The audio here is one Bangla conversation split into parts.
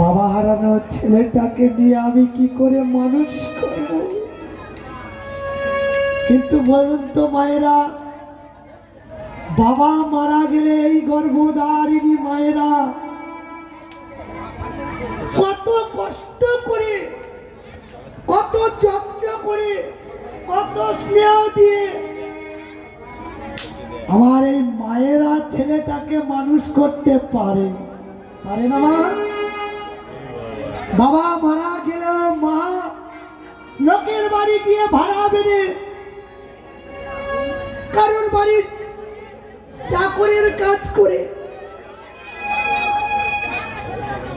বাবা হারানো ছেলেটাকে নিয়ে আমি কি করে মানুষ করব? কিন্তু বলুন তো মায়েরা, বাবা মারা গেলে এই গর্ভধারিণী মায়েরা কত কষ্ট করে, কত যত্ন করে, কত স্নেহ দিয়ে আমার ছেলেটাকে মানুষ করতে পারে। পারে না মা? বাবা মারা গেলেও মা লোকের বাড়ি গিয়ে ভাড়া বেড়ে কারোর বাড়ি চাকরের কাজ করে।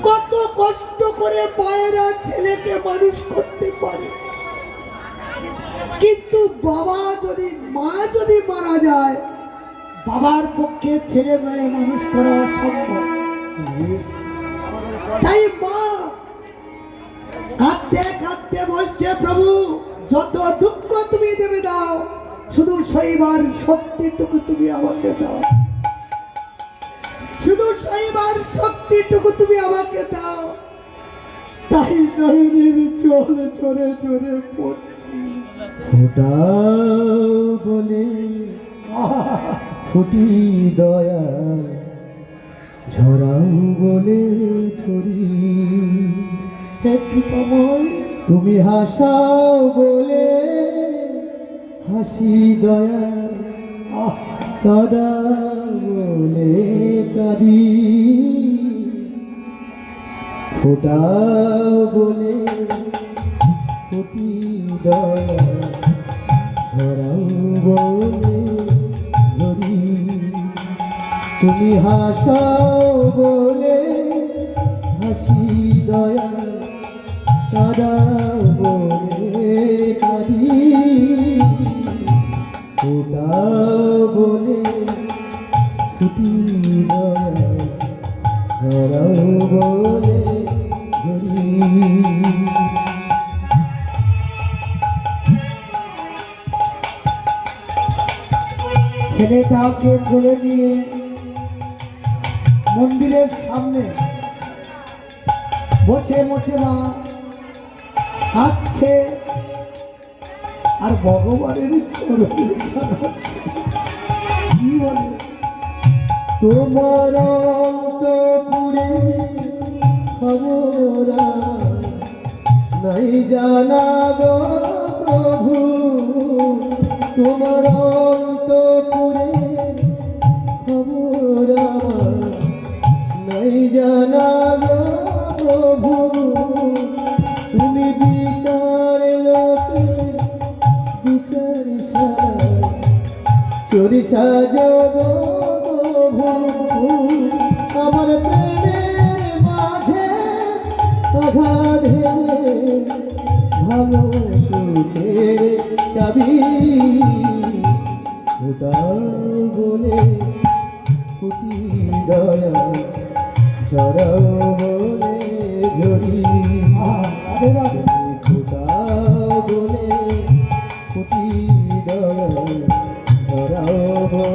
কত কষ্ট করে মায়েরা ছেলেকে মানুষ করতে পারে। কিন্তু বাবা যদি, মা যদি মারা যায় বাবার পক্ষে ছেলে মেয়ে মানুষ করা অসম্ভব। তাই মা কাঁদতে কাঁদতে বলছে, প্রভু, যত দুঃখ তুমি দেবে দাও, শুধু সইবার শক্তিটুকু তুমি আমাকে দাও। শুধু সইবার শক্তিটুকু তুমি আমাকে দাও। তাই নয়নের চলে চলে চলে পড়ছি। ফোটাও বলে ফুটি দয়াল ঝরাও বলে ছড়ি। হে কৃপাময় তুমি হাসাও বলে হাসি দয়াল আহ, কাদা বলে কাদি। ফোটাও বলে ফুটি দয়াল ঝরাও বলে তুমি হাসাও বলে হাসি দয়া কাদাও বলে কাদি। ফোটাও বলে ফুটি ঝরাও বলে ছেলেটাকে কোলে নিয়ে মন্দিরের সামনে। বসে বসে মা কাঁদছে। আর ভগবানের তোমার অন্তপুরে খবর নাই জানা প্রভু। তোমার চুরি সাজব আমার প্রেমের মাঝে অগাধে ভালো সুখের চাবি ফুটাও বলে ফুটি দয়া ছড়াও বলে ঝরি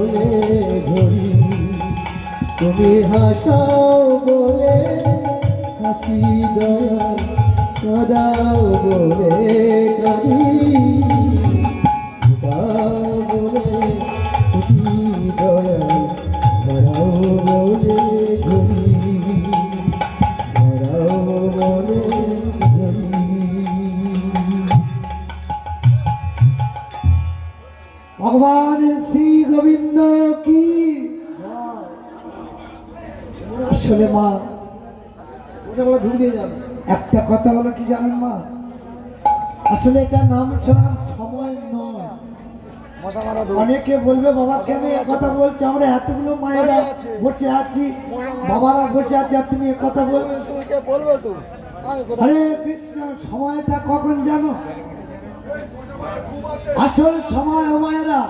বলে ঝরি তুমি হাসাও বলে হাসি দয়া কাদাও বলে কাদি আসলে মা একটা কথা হলো কি জানেন মা? আসলে এটা নাম শোনার সময় নয়। অনেকে বলবে বাবা কেন কথা বলছো? আমরা এতগুলো মায়েরা বসে আছি বাবারা বসে আছে আর তুমি কথা বলছো? বলবে হরে কৃষ্ণ সময়টা কখন জানো? আসল সময় মায়েরা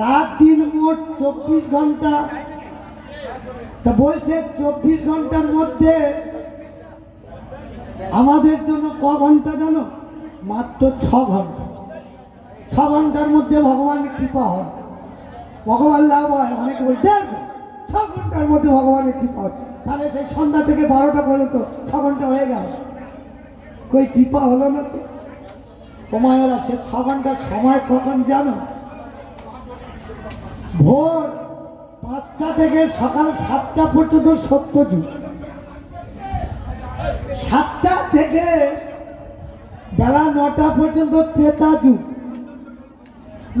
রাত দিন মোট চব্বিশ ঘণ্টা তা বলছে চব্বিশ ঘণ্টার মধ্যে আমাদের জন্য ক ঘণ্টা জানো? মাত্র ছ ঘণ্টা। ছ ঘণ্টার মধ্যে ভগবান কৃপা হয়। ভগবান লাভ হয়। অনেকে বল, দেখ, ছ ঘণ্টার মধ্যে ভগবানের কৃপা হচ্ছে। তাহলে সেই সন্ধ্যা থেকে বারোটা পর্যন্ত ছ ঘণ্টা হয়ে গেল। কই, কৃপা হলো না তো? তোমায়েরা সে ছ ঘণ্টার সময় কখন জানো? ভোর পাঁচটা থেকে সকাল সাতটা পর্যন্ত সত্য যুগ। সাতটা থেকে বেলা নটা পর্যন্ত ত্রেতা যুগ।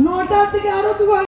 নটা থেকে আরও দু